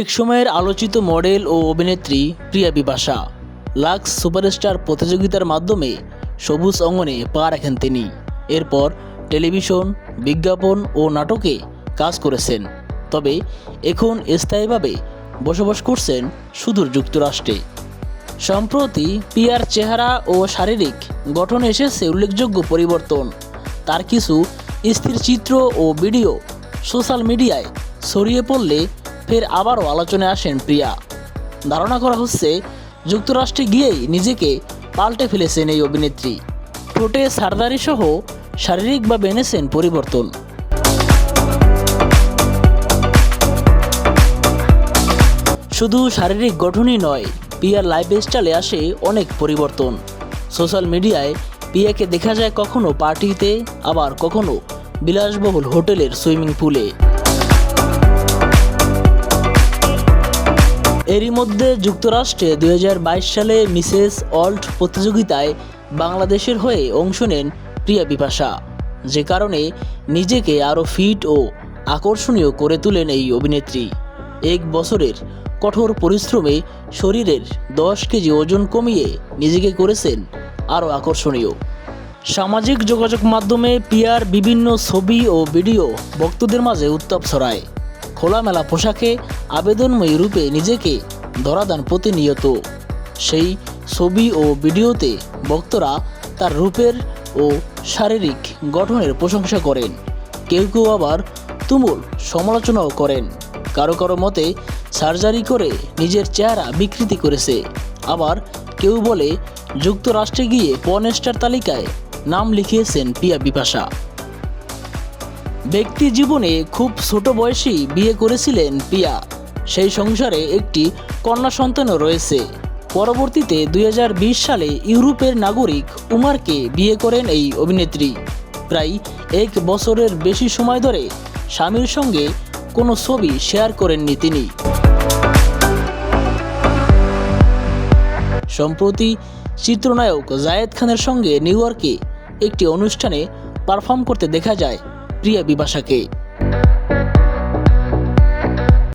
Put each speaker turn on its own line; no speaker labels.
এক সময়ের আলোচিত মডেল ও অভিনেত্রী প্রিয়া বিপাশা, লাক্স সুপারস্টার প্রতিযোগিতার মাধ্যমে সবুজ অঙ্গনে পা রাখেন তিনি। এরপর টেলিভিশন, বিজ্ঞাপন ও নাটকে কাজ করেছেন। তবে এখন স্থায়ীভাবে বসবাস করছেন সুদূর যুক্তরাষ্ট্রে। সম্প্রতি পিয়ার চেহারা ও শারীরিক গঠনে এসেছে উল্লেখযোগ্য পরিবর্তন। তার কিছু স্থির চিত্র ও ভিডিও সোশ্যাল মিডিয়ায় ছড়িয়ে পড়লে ফের আবারও আলোচনায় আসেন প্রিয়া। ধারণা করা হচ্ছে, যুক্তরাষ্ট্রে গিয়েই নিজেকে পাল্টে ফেলেছেন এই অভিনেত্রী। ঠোঁটে সার্জারি সহ শারীরিকভাবে এনেছেন পরিবর্তন। শুধু শারীরিক গঠনই নয় পিয়ার লাইফস্টাইলে আসে অনেক পরিবর্তন। সোশ্যাল মিডিয়ায় পিয়াকে দেখা যায় কখনো পার্টিতে, আবার কখনো বিলাসবহুল হোটেলের সুইমিং পুলে। এরই মধ্যে যুক্তরাষ্ট্রে দু হাজার বাইশ সালে মিসেস অল্ট প্রতিযোগিতায় বাংলাদেশের হয়ে অংশ নেন প্রিয়া বিপাশা। যে কারণে নিজেকে আরও ফিট ও আকর্ষণীয় করে তোলেন এই অভিনেত্রী। এক বছরের কঠোর পরিশ্রমে শরীরের দশ কেজি ওজন কমিয়ে নিজেকে করেছেন আরও আকর্ষণীয়। সামাজিক যোগাযোগ মাধ্যমে পিয়ার বিভিন্ন ছবি ও ভিডিও ভক্তদের মাঝে উত্তাপ ছড়ায়। খোলামেলা পোশাকে আবেদনময়ী রূপে নিজেকে ধরাদান প্রতিনিয়ত। সেই ছবি ও ভিডিওতে ভক্তরা তার রূপের ও শারীরিক গঠনের প্রশংসা করেন। কেউ কেউ আবার তুমুল সমালোচনাও করেন। কারও কারও মতে সার্জারি করে নিজের চেহারা বিকৃতি করেছে। আবার কেউ বলে, যুক্তরাষ্ট্রে গিয়ে পর্নেস্টার তালিকায় নাম লিখিয়েছেন পিয়া বিপাশা। ব্যক্তি জীবনে খুব ছোট বয়সেই বিয়ে করেছিলেন পিয়া। সেই সংসারে একটি কন্যা সন্তানও রয়েছে। পরবর্তীতে দুই হাজার বিশ সালে ইউরোপের নাগরিক উমারকে বিয়ে করেন এই অভিনেত্রী। প্রায় এক বছরের বেশি সময় ধরে স্বামীর সঙ্গে কোনো ছবি শেয়ার করেননি তিনি। সম্প্রতি চিত্রনায়ক জায়েদ খানের সঙ্গে নিউ ইয়র্কে একটি অনুষ্ঠানে পারফর্ম করতে দেখা যায় প্রিয়া বিপাশাকে।